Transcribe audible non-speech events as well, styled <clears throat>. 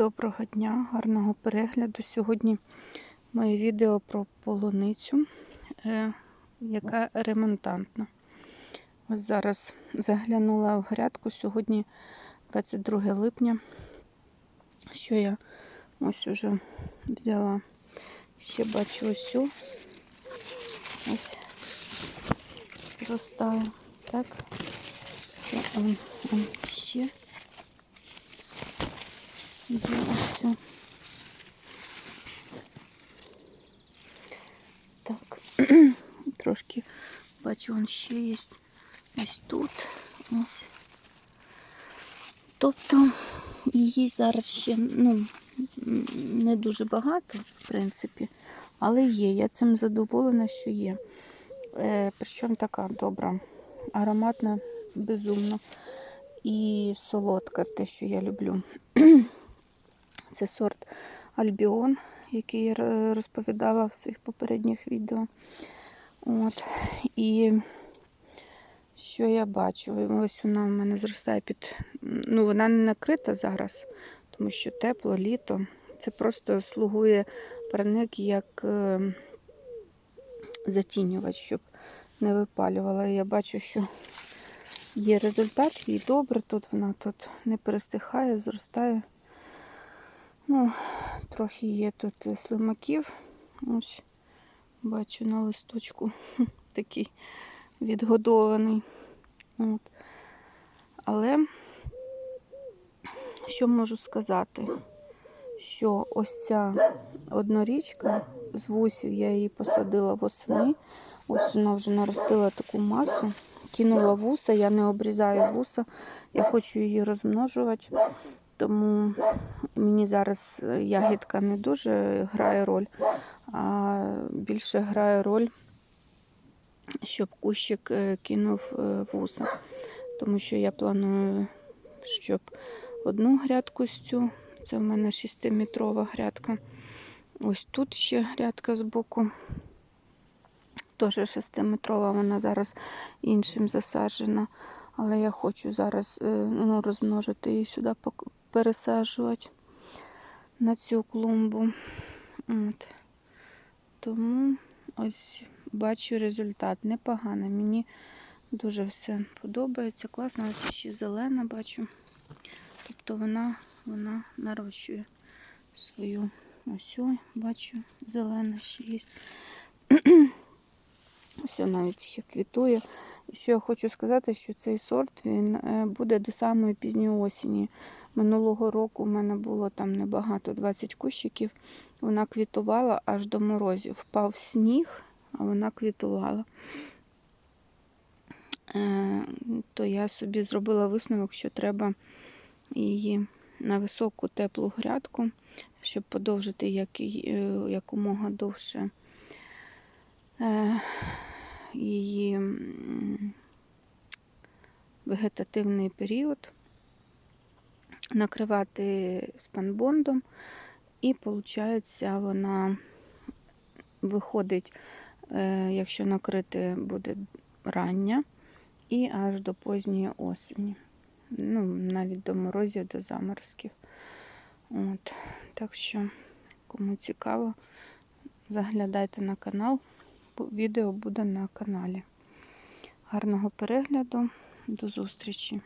Доброго дня, гарного перегляду. Сьогодні моє відео про полуницю, е, яка ремонтантна. Ось зараз заглянула в грядку. Сьогодні 22 липня. Що я ось уже взяла. Ще бачу ось цю. Ось зростає. Так. Ще. Є ось. Так, <clears throat> трошки бачу, он ще є ось тут. Ось. Тобто її зараз ще ну, не дуже багато, в принципі, але є. Я цим задоволена, що є. Е, Причому така добра, ароматна, безумно і солодка, те, що я люблю. <clears throat> Це сорт Альбіон, який я розповідала в своїх попередніх відео. От. І що я бачу? Ось вона в мене зростає під. Ну, вона не накрита зараз, тому що тепло, літо. Це просто слугує парник як е, затінювач, щоб не випалювала. Я бачу, що є результат, і добре. Тут вона тут не пересихає, зростає. Ну, трохи є тут слимаків. Ось бачу на листочку <laughs> такий відгодований. От. Але що можу сказати? Що ось ця однорічка з вусів я її посадила восени. Ось вона вже наростила таку масу. Кинула вуса, я не обрізаю вуса, я хочу її розмножувати. Тому мені зараз е, ягідка не дуже грає роль, а більше грає роль, щоб кущик е, кинув е, вуса. Тому що я планую, щоб одну грядку з цю, це в мене 6-метрова грядка. Ось тут ще грядка збоку. Теж 6-метрова, вона зараз іншим засаджена. Але я хочу зараз ну, розмножити її сюди пересаджувати на цю клумбу. От. Тому ось бачу результат. Непоганий. Мені дуже все подобається. Класно, ось ще зелена бачу. Тобто вона, вона нарощує свою. Ось ой, бачу, зелена ще є. <clears throat> Ось навіть ще квітує. І Що я хочу сказати, що цей сорт він е, буде до самої пізньої осені. Минулого року в мене було там небагато, 20 кущиків. Вона квітувала аж до морозів. Впав сніг, а вона квітувала. Е, То я собі зробила висновок, що треба її на високу теплу грядку, щоб подовжити як, е, якомога довше е, її вегетативний період, накривати спанбондом, і виходить, вона виходить, е, якщо накрити буде рання, і аж до позньої осені. Ну, навіть до морозів, до заморозків. От. Так що, кому цікаво, заглядайте на канал. Відео буде на каналі. Гарного перегляду, до зустрічі!